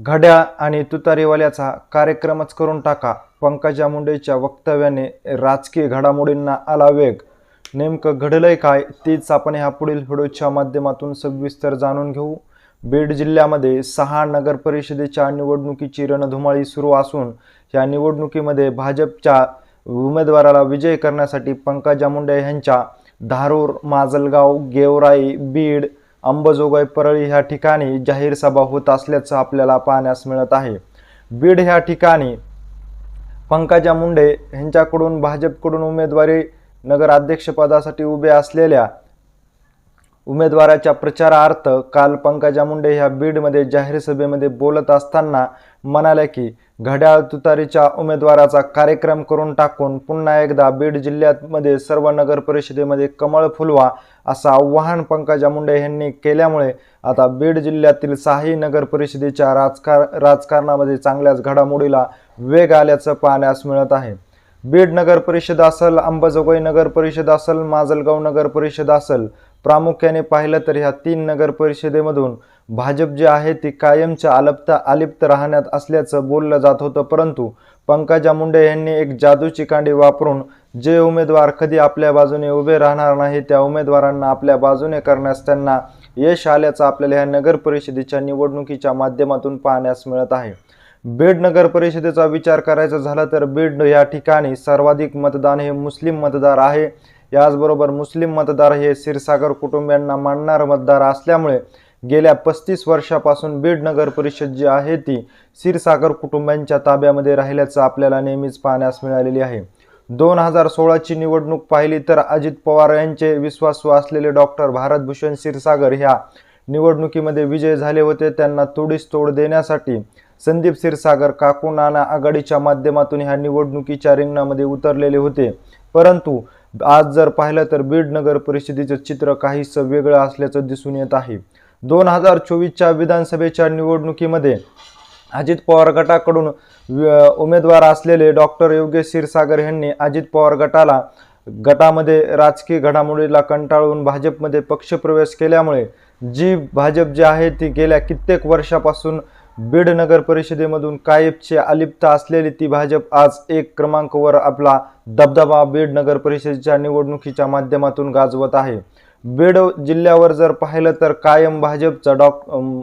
घड्याळ आणि तुतारीवाल्याचा कार्यक्रमच करून टाका. पंकजा मुंडेच्या वक्तव्याने राजकीय घडामोडींना आला वेग. नेमकं घडलंय काय तीच आपण ह्या पुढील व्हिडिओच्या माध्यमातून सविस्तर जाणून घेऊ. बीड जिल्ह्यामध्ये सहा नगर परिषदेच्या निवडणुकीची रणधुमाळी सुरू असून या निवडणुकीमध्ये भाजपच्या उमेदवाराला विजय करण्यासाठी पंकजा मुंडे यांच्या धारूर माजलगाव गेवराई बीड अंबजोगाई परळी ह्या ठिकाणी जाहीर सभा होत असल्याचं आपल्याला पाहण्यास मिळत आहे. बीड ह्या ठिकाणी पंकजा मुंडे यांच्याकडून भाजपकडून उमेदवारी नगराध्यक्षपदासाठी उभे असलेल्या उमेदवाराच्या प्रचारार्थ काल पंकजा मुंडे ह्या बीडमध्ये जाहीर सभेमध्ये बोलत असताना म्हणाल्या की घड्याळ तुतारीच्या उमेदवाराचा कार्यक्रम करून टाकून पुन्हा एकदा बीड जिल्ह्यामध्ये सर्व नगर परिषदेमध्ये कमळ फुलवा असं आव्हान पंकजा मुंडे यांनी केल्यामुळे आता बीड जिल्ह्यातील सहाही नगर परिषदेच्या राजकार राजकारणामध्ये चांगल्याच घडामोडीला वेग आल्याचं पाहण्यास मिळत आहे. बीड नगर परिषद असल अंबाजोगाई नगर परिषद असल माजलगाव नगर परिषद असल प्रामुख्याने पाहिलं तर ह्या तीन नगर परिषदेमधून भाजप जे आहे ती कायमच्या अलपता अलिप्त राहण्यात असल्याचं बोललं जात होतं. परंतु पंकजा मुंडे यांनी एक जादूची कांडी वापरून जे उमेदवार कधी आपल्या बाजूने उभे राहणार नाही त्या उमेदवारांना आपल्या बाजूने करण्यास त्यांना यश आल्याचं आपल्याला ह्या नगर परिषदेच्या निवडणुकीच्या माध्यमातून पाहण्यास मिळत आहे. बीड नगर परिषदेचा विचार करायचा झाला तर बीड या ठिकाणी सर्वाधिक मतदान हे मुस्लिम मतदार आहे. याचबरोबर मुस्लिम मतदार हे क्षीरसागर कुटुंबियांना मानणारं मतदार असल्यामुळे गेल्या पस्तीस वर्षापासून बीड नगर परिषद जी आहे ती क्षीरसागर कुटुंबियांच्या ताब्यामध्ये राहिल्याचं आपल्याला नेहमीच पाहण्यास मिळालेली आहे. दोन हजार सोळाची निवडणूक पाहिली तर अजित पवार यांचे विश्वासू असलेले डॉक्टर भारतभूषण क्षीरसागर ह्या निवडणुकीमध्ये विजय झाले होते. त्यांना तोडीस तोड देण्यासाठी संदीप क्षीरसागर काकू नाना आघाडीच्या माध्यमातून ह्या निवडणुकीच्या रिंगणामध्ये उतरलेले होते. परंतु आज जर पाहिलं तर बीड नगर परिषदेचं चित्र काहीसं वेगळं असल्याचं दिसून येत आहे. दोन हजार चोवीसच्या विधानसभेच्या निवडणुकीमध्ये अजित पवार गटाकडून उमेदवार असलेले डॉक्टर योगेश क्षीरसागर यांनी अजित पवार गटाला गटामध्ये राजकीय घडामोडीला कंटाळून भाजपमध्ये पक्षप्रवेश केल्यामुळे जी भाजप जी आहे ती गेल्या कित्येक वर्षापासून बीड नगर परिषदेमधून कायमचे अलिप्त असलेली ती भाजप आज एक क्रमांकवर आपला दबदबा बीड नगर परिषदेच्या निवडणुकीच्या माध्यमातून गाजवत आहे. बीड जिल्ह्यावर जर पाहिलं तर कायम भाजपचा डॉक अम,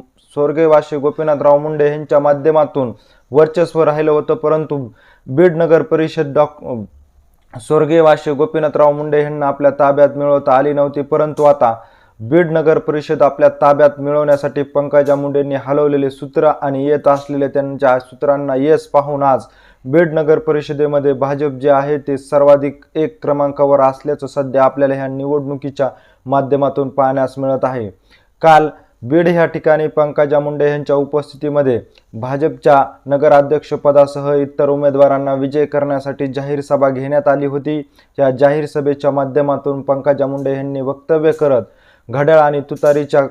गोपीनाथराव मुंडे यांच्या माध्यमातून वर्चस्व राहिलं होतं परंतु बीड नगर परिषद डॉक अम, स्वर्गीय वाशी गोपीनाथराव मुंडे यांना आपल्या ताब्यात मिळवता आली नव्हती परंतु आता बीड नगर परिषद आपल्या ताब्यात मिळवण्यासाठी पंकजा मुंडेंनी हलवलेले सूत्र आणि येत असलेले त्यांच्या सूत्रांना यश पाहून आज बीड नगर परिषदेमध्ये भाजप जे आहे ते सर्वाधिक एक क्रमांकावर असल्याचं सध्या आपल्याला ह्या निवडणुकीच्या माध्यमातून पाहण्यास मिळत आहे. काल बीड ह्या ठिकाणी पंकजा मुंडे यांच्या उपस्थितीमध्ये भाजपच्या नगराध्यक्षपदासह इतर उमेदवारांना विजय करण्यासाठी जाहीर सभा घेण्यात आली होती. या जाहीर सभेच्या माध्यमातून पंकजा मुंडे यांनी वक्तव्य करत घड्याळ आणि तुतारीच्या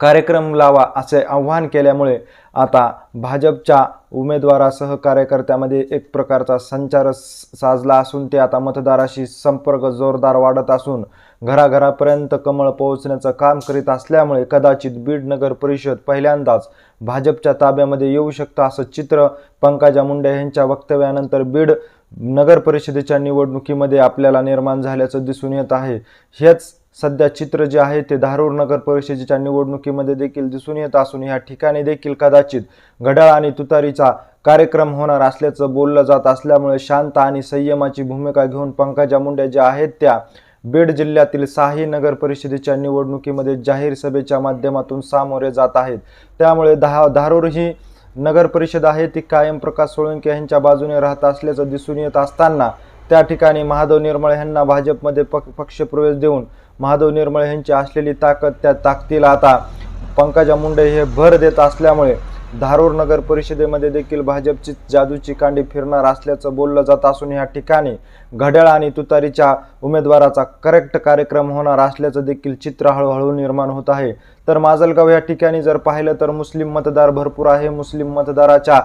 कार्यक्रम लावा असे आव्हान केल्यामुळे आता भाजपच्या उमेदवारासह कार्यकर्त्यामध्ये एक प्रकारचा संचार साजला असून ते आता मतदाराशी संपर्क जोरदार वाढत असून घराघरापर्यंत कमळ पोहोचण्याचं काम करीत असल्यामुळे कदाचित बीड नगर परिषद पहिल्यांदाच भाजपच्या ताब्यामध्ये येऊ शकतं असं चित्र पंकजा मुंडे यांच्या वक्तव्यानंतर बीड नगर परिषदेच्या निवडणुकीमध्ये आपल्याला निर्माण झाल्याचं दिसून येत आहे. हेच सध्या चित्र जे आहे ते धारूर नगर परिषदेच्या निवडणुकीमध्ये देखील दिसून येत असून या ठिकाणी देखील कदाचित घड्याळ आणि तुतारीचा कार्यक्रम होणार असल्याचं बोललं जात असल्यामुळे शांत आणि संयमाची भूमिका घेऊन पंकजा मुंडे ज्या आहेत त्या बीड जिल्ह्यातील साही नगर परिषदेच्या निवडणुकीमध्ये जाहीर सभेच्या माध्यमातून सामोरे जात आहेत. त्यामुळे दहा धारूर ही नगर परिषद आहे ती कायम प्रकाश सोळंके यांच्या बाजूने राहत असल्याचं दिसून येत असताना त्या ठिकाणी महादेव निर्मळ यांना भाजपमध्ये पक पक्षप्रवेश देऊन महादेव निर्मळ यांची असलेली ताकद त्या ताकदीला आता पंकजा मुंडे हे भर देत असल्यामुळे धारूर नगर परिषदेमध्ये देखील भाजपची जादूची कांडी फिरणार असल्याचं बोललं जात असून या ठिकाणी घड्याळ आणि तुतारीच्या उमेदवाराचा करेक्ट कार्यक्रम होणार असल्याचं देखील चित्र हळूहळू निर्माण होत आहे. तर माजलगाव या ठिकाणी जर पाहिलं तर मुस्लिम मतदार भरपूर आहे. मुस्लिम मतदाराच्या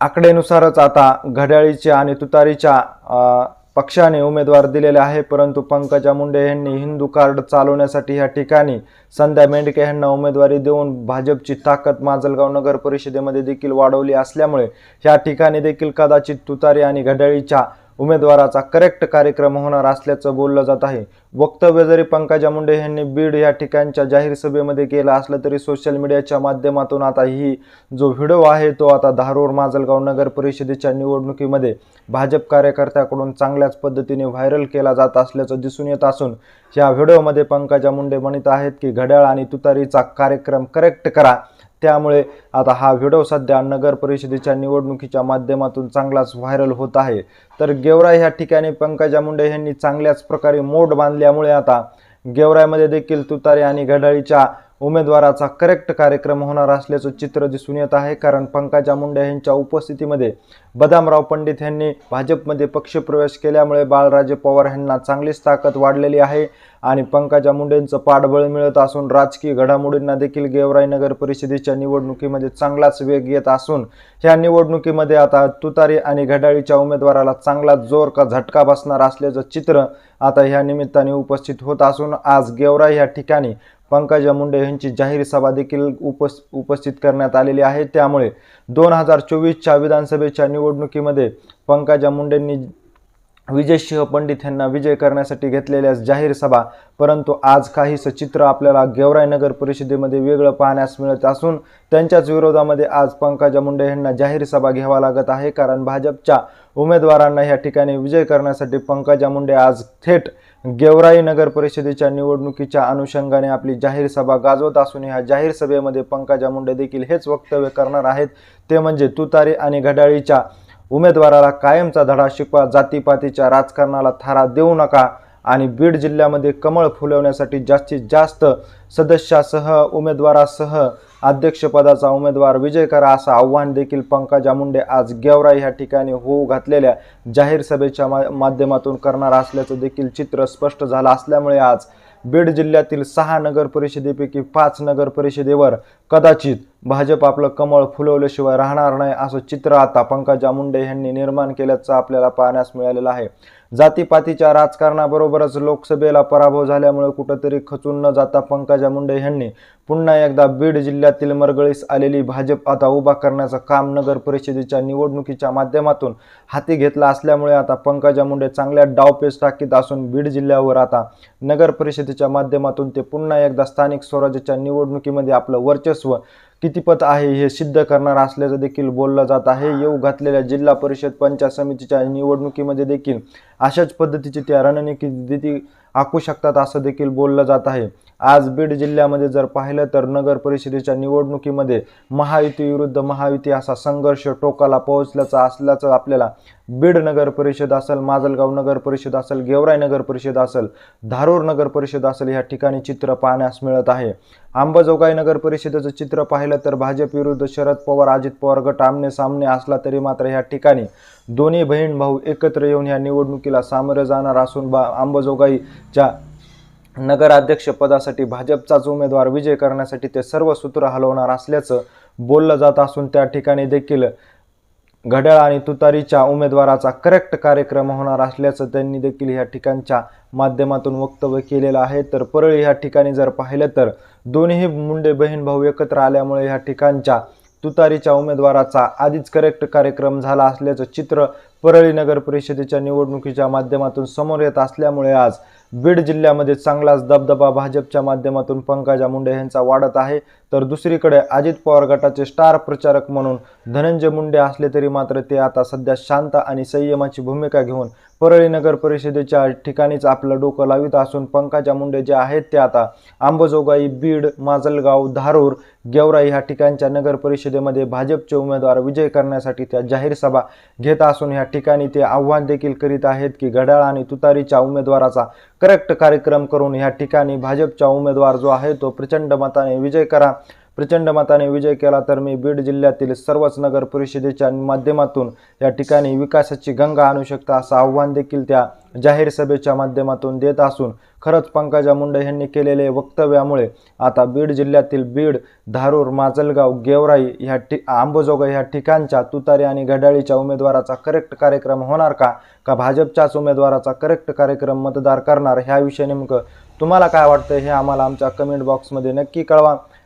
आकडेनुसारच आता घड्याळीच्या आणि तुतारीच्या पक्षाने उमेदवार दिलेले आहे परंतु पंकजा मुंडे यांनी हिंदू कार्ड चालवण्यासाठी या ठिकाणी संध्या मेंढके यांना उमेदवारी देऊन भाजपची ताकद माजलगाव नगर परिषदेमध्ये देखील वाढवली असल्यामुळे या ठिकाणी देखील कदाचित तुतारी आणि घड्याळीच्या उमेदवाराचा करेक्ट कार्यक्रम होणार असल्याचं बोललं जात आहे. वक्तव्य जरी पंकजा मुंडे यांनी बीड या ठिकाणच्या जाहीर सभेमध्ये केलं असलं तरी सोशल मीडियाच्या माध्यमातून आता ही जो व्हिडिओ आहे तो आता धारूर माजलगाव नगर परिषदेच्या निवडणुकीमध्ये भाजप कार्यकर्त्याकडून चांगल्याच पद्धतीने व्हायरल केला जात असल्याचं दिसून येत असून या व्हिडिओमध्ये पंकजा मुंडे म्हणत आहेत की घड्याळ आणि तुतारीचा कार्यक्रम करेक्ट करा. त्यामुळे आता हा व्हिडिओ सध्या नगर परिषदेच्या निवडणुकीच्या माध्यमातून चांगलाच व्हायरल होत आहे. तर गेवराई ह्या ठिकाणी पंकजा मुंडे यांनी चांगल्याच प्रकारे मोड बांधल्यामुळे आता गेवरायमध्ये देखील तुतारी आणि घड्याळीच्या उमेदवाराचा करेक्ट कार्यक्रम होणार असल्याचं चित्र दिसून येत आहे. कारण पंकजा मुंडे यांच्या उपस्थितीमध्ये बदामराव पंडित यांनी भाजपमध्ये पक्षप्रवेश केल्यामुळे बाळराजे पवार यांना चांगलीच ताकद वाढलेली आहे आणि पंकजा मुंडेंचं पाठबळ मिळत असून राजकीय घडामोडींना देखील गेवराई नगर परिषदेच्या निवडणुकीमध्ये चांगलाच वेग येत असून ह्या निवडणुकीमध्ये आता तुतारी आणि घड्याळीच्या उमेदवाराला चांगला जोर का झटका बसणार असल्याचं चित्र आता ह्या निमित्ताने उपस्थित होत असून आज गेवराई या ठिकाणी पंकजा मुंडे यांची जाहीर सभा देखील उपस् उपस्थित करण्यात आलेली आहे. त्यामुळे दोन हजार चोवीसच्या विधानसभेच्या निवडणुकीमध्ये पंकजा मुंडेंनी विजयसिंह पंडित यांना विजय करण्यासाठी घेतलेल्या जाहीर सभा. परंतु आज काहीसं चित्र आपल्याला गेवराई नगर परिषदेमध्ये वेगळं पाहण्यास मिळत असून त्यांच्याच विरोधामध्ये आज पंकजा मुंडे यांना जाहीर सभा घ्यावा लागत आहे. कारण भाजपच्या उमेदवारांना या ठिकाणी विजय करण्यासाठी पंकजा मुंडे आज थेट गेवराई नगर परिषदेच्या निवडणुकीच्या अनुषंगाने आपली जाहीर सभा गाजवत असून ह्या जाहीर सभेमध्ये पंकजा मुंडे देखील हेच वक्तव्य करणार आहेत. ते म्हणजे तुतारी आणि घड्याळीच्या उमेदवाराला कायमचा धडा शिकवा जातीपातीच्या राजकारणाला थारा देऊ नका आणि बीड जिल्ह्यामध्ये कमळ फुलवण्यासाठी जास्तीत जास्त सदस्यासह उमेदवारासह अध्यक्षपदाचा उमेदवार विजय करा असं आव्हान देखील पंकजा मुंडे आज गेवरा ह्या ठिकाणी होऊ घातलेल्या जाहीर सभेच्या मा माध्यमातून करणार असल्याचं देखील चित्र स्पष्ट झालं असल्यामुळे आज बीड जिल्ह्यातील सहा नगर परिषदेपैकी पाच नगर परिषदेवर कदाचित भाजप आपलं कमळ फुलवल्याशिवाय राहणार नाही असं चित्र आता पंकजा मुंडे यांनी निर्माण केल्याचं आपल्याला पाहण्यास मिळालेलं आहे. जातीपातीच्या राजकारणाबरोबरच लोकसभेला पराभव झाल्यामुळे कुठंतरी खचून न जाता पंकजा मुंडे यांनी पुन्हा एकदा बीड जिल्ह्यातील मरगळीस आलेली भाजप आता उभा करण्याचं काम नगर परिषदेच्या निवडणुकीच्या माध्यमातून हाती घेतलं असल्यामुळे आता पंकजा मुंडे चांगल्या डावपेच टाकीत असून बीड जिल्ह्यावर आता नगर परिषदेच्या माध्यमातून ते पुन्हा एकदा स्थानिक स्वराज्याच्या निवडणुकीमध्ये आपलं वर्चस्व कितीपत आहे हे सिद्ध करणार असल्याचं देखील बोललं जात आहे. येऊ घातलेल्या जिल्हा परिषद पंचायत समितीच्या निवडणुकीमध्ये देखील अशाच पद्धतीची त्या रणनीती आखू शकतात असं देखील बोललं जात आहे. आज बीड जिल्ह्यामध्ये जर पाहिलं तर नगर परिषदेच्या निवडणुकीमध्ये महायुती विरुद्ध महायुती असा संघर्ष टोकाला पोहोचल्याचा असल्याचं आपल्याला बीड नगर परिषद असेल माजलगाव नगर परिषद असेल गेवराई नगर परिषद असेल धारूर नगर परिषद असेल या ठिकाणी चित्र पाहण्यास मिळत आहे. अंबाजोगाई नगर परिषदेचं चित्र पाहिलं तर भाजप विरुद्ध शरद पवार अजित पवार गट आमने सामने असला तरी मात्र या ठिकाणी दोन्ही बहीण भाऊ एकत्र येऊन या निवडणुकीला सामोरे जाणार असून बा अंबाजोगाईच्या नगराध्यक्षपदासाठी भाजपचाच उमेदवार विजय करण्यासाठी ते सर्व सूत्र हलवणार असल्याचं बोललं जात असून त्या ठिकाणी देखील घड्याळ आणि तुतारीच्या उमेदवाराचा करेक्ट कार्यक्रम होणार असल्याचं त्यांनी देखील ह्या ठिकाणच्या माध्यमातून वक्तव्य केलेलं आहे. तर परळी ह्या ठिकाणी जर पाहिलं तर दोन्ही मुंडे बहीण भाऊ एकत्र आल्यामुळे ह्या ठिकाणच्या तुतारीच्या उमेदवाराचा आधीच करेक्ट कार्यक्रम झाला असल्याचं चित्र परळी नगर परिषदेच्या निवडणुकीच्या माध्यमातून समोर येत असल्यामुळे आज बीड जिल्ह्यामध्ये चांगलाच दबदबा भाजपच्या माध्यमातून पंकजा मुंडे यांचा वाढत आहे. तर दुसरीकडे अजित पवार गटाचे स्टार प्रचारक म्हणून धनंजय मुंडे असले तरी मात्र ते आता सध्या शांत आणि संयमाची भूमिका घेऊन परळी नगर परिषदेच्या ठिकाणीच आपलं डोकं लावित असून पंकजा मुंडे जे आहेत ते आता आंबोजोगाई बीड माजलगाव धारूर गेवराई ह्या ठिकाणच्या नगर परिषदेमध्ये भाजपचे उमेदवार विजय करण्यासाठी त्या जाहीर सभा घेत असून ह्या ठिकाणी ते आव्हान देखील करीत आहेत की घड्याळ आणि तुतारीच्या उमेदवाराचा करेक्ट कार्यक्रम करून ह्या ठिकाणी भाजपचा उमेदवार जो आहे तो प्रचंड मताने विजय करा. प्रचंड मताने विजय केला तर मी बीड जिल्ह्यातील सर्वच नगर परिषदेच्या माध्यमातून या ठिकाणी विकासाची गंगा आणू शकता असं आव्हान देखील त्या जाहीर सभेच्या माध्यमातून देत असून खरंच पंकजा मुंडे यांनी केलेले वक्तव्यामुळे आता बीड जिल्ह्यातील बीड धारूर माजलगाव गेवराई ह्या ठि आंबोजोगाई ह्या ठिकाणच्या तुतारी आणि घड्याळीच्या उमेदवाराचा करेक्ट कार्यक्रम होणार का? का भाजपच्याच उमेदवाराचा करेक्ट कार्यक्रम मतदार करणार? ह्याविषयी नेमकं तुम्हाला काय वाटतं हे आम्हाला आमच्या कमेंट बॉक्समध्ये नक्की कळवा.